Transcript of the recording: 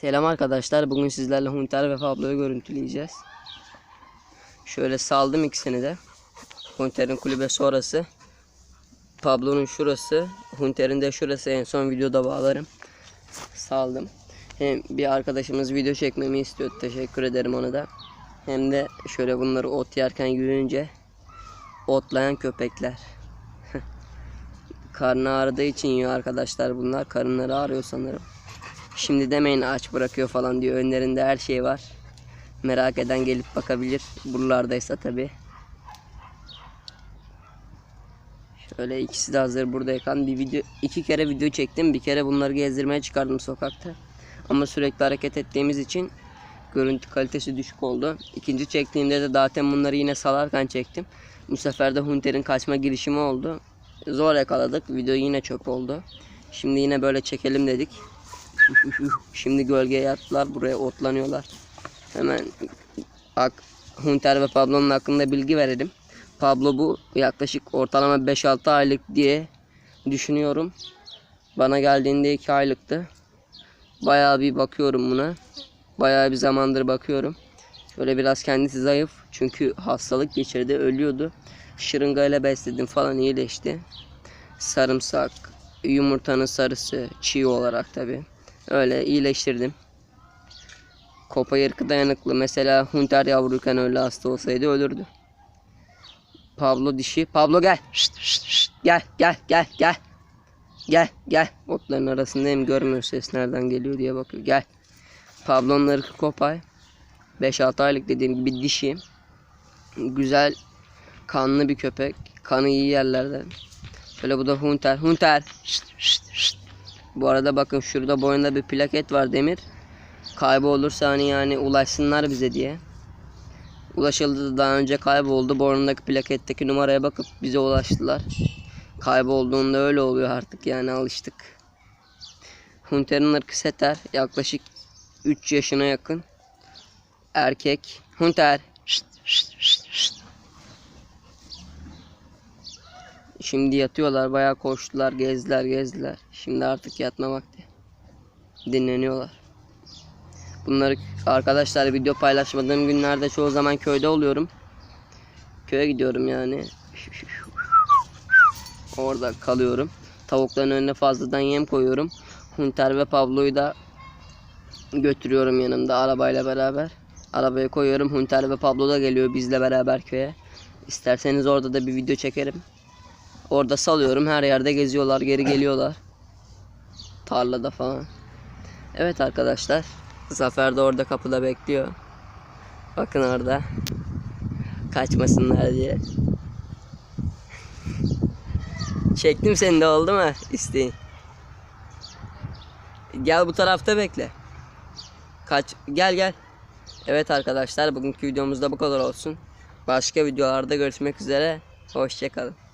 Selam arkadaşlar. Bugün sizlerle Hunter ve Pablo'yu görüntüleyeceğiz. Şöyle saldım ikisini de. Hunter'in kulübesi orası. Pablo'nun şurası. Hunter'in de şurası. En son videoda bağlarım. Saldım. Hem bir arkadaşımız video çekmemi istiyordu. Teşekkür ederim ona da. Hem de şöyle bunları ot yerken yürüyünce otlayan köpekler. Karnı ağrıdığı için yiyor arkadaşlar bunlar. Karınları ağrıyor sanırım. Şimdi demeyin aç bırakıyor falan diyor. Önlerinde her şey var. Merak eden gelip bakabilir. Buralardaysa tabi. Şöyle ikisi de hazır buradayken bir video iki kere video çektim. Bir kere bunları gezdirmeye çıkardım sokakta. Ama sürekli hareket ettiğimiz için görüntü kalitesi düşük oldu. İkinci çektiğimde de zaten bunları yine salarken çektim. Bu sefer de Hunter'in kaçma girişimi oldu. Zor yakaladık. Video yine çöp oldu. Şimdi yine böyle çekelim dedik. Şimdi gölgeye yattılar. Buraya otlanıyorlar. Hemen Hunter ve Pablo'nun hakkında bilgi verelim. Pablo bu yaklaşık ortalama 5-6 aylık diye düşünüyorum. Bana geldiğinde 2 aylıktı. Bayağı bir bakıyorum buna. Bayağı bir zamandır bakıyorum. Şöyle biraz kendisi zayıf. Çünkü hastalık geçirdi. Ölüyordu. Şırıngayla besledim falan iyileşti. Sarımsak, yumurtanın sarısı, çiğ olarak tabi. Öyle iyileştirdim. Kopa ırkı dayanıklı. Mesela Hunter yavruyken öyle hasta olsaydı ölürdü. Pablo dişi. Pablo gel. Şşt, şşt, şşt. Gel gel gel gel. Gel gel. Otların arasındayım görmüyor ses nereden geliyor diye bakıyor. Gel. Pablo'nun ırkı Kopay. 5-6 aylık dediğim gibi dişi. Güzel kanlı bir köpek. Kanı iyi yerlerden. Şöyle bu da Hunter. Hunter. Şşt, şşt, şşt. Bu arada bakın şurada boyunda bir plaket var demir. Kaybolursa hani yani ulaşsınlar bize diye. Ulaşıldı da daha önce kayboldu. Boynundaki plaketteki numaraya bakıp bize ulaştılar. Kaybolduğunda öyle oluyor artık yani alıştık. Hunter'ın ırkı seter. Yaklaşık 3 yaşına yakın. Erkek. Hunter. Şşt, şşt, şşt. Şimdi yatıyorlar. Bayağı koştular, gezdiler, gezdiler. Şimdi artık yatma vakti. Dinleniyorlar. Bunları arkadaşlar video paylaşmadığım günlerde çoğu zaman köyde oluyorum. Köye gidiyorum yani. Orada kalıyorum. Tavukların önüne fazladan yem koyuyorum. Hunter ve Pablo'yu da götürüyorum yanımda arabayla beraber. Arabaya koyuyorum. Hunter ve Pablo da geliyor bizle beraber köye. İsterseniz orada da bir video çekerim. Orada salıyorum. Her yerde geziyorlar. Geri geliyorlar. Tarlada falan. Evet arkadaşlar. Zafer de orada kapıda bekliyor. Bakın orada. Kaçmasınlar diye. Çektim seni de oldu mu isteğin? Gel bu tarafta bekle. Kaç gel gel. Evet arkadaşlar bugünkü videomuzda bu kadar olsun. Başka videolarda görüşmek üzere. Hoşçakalın.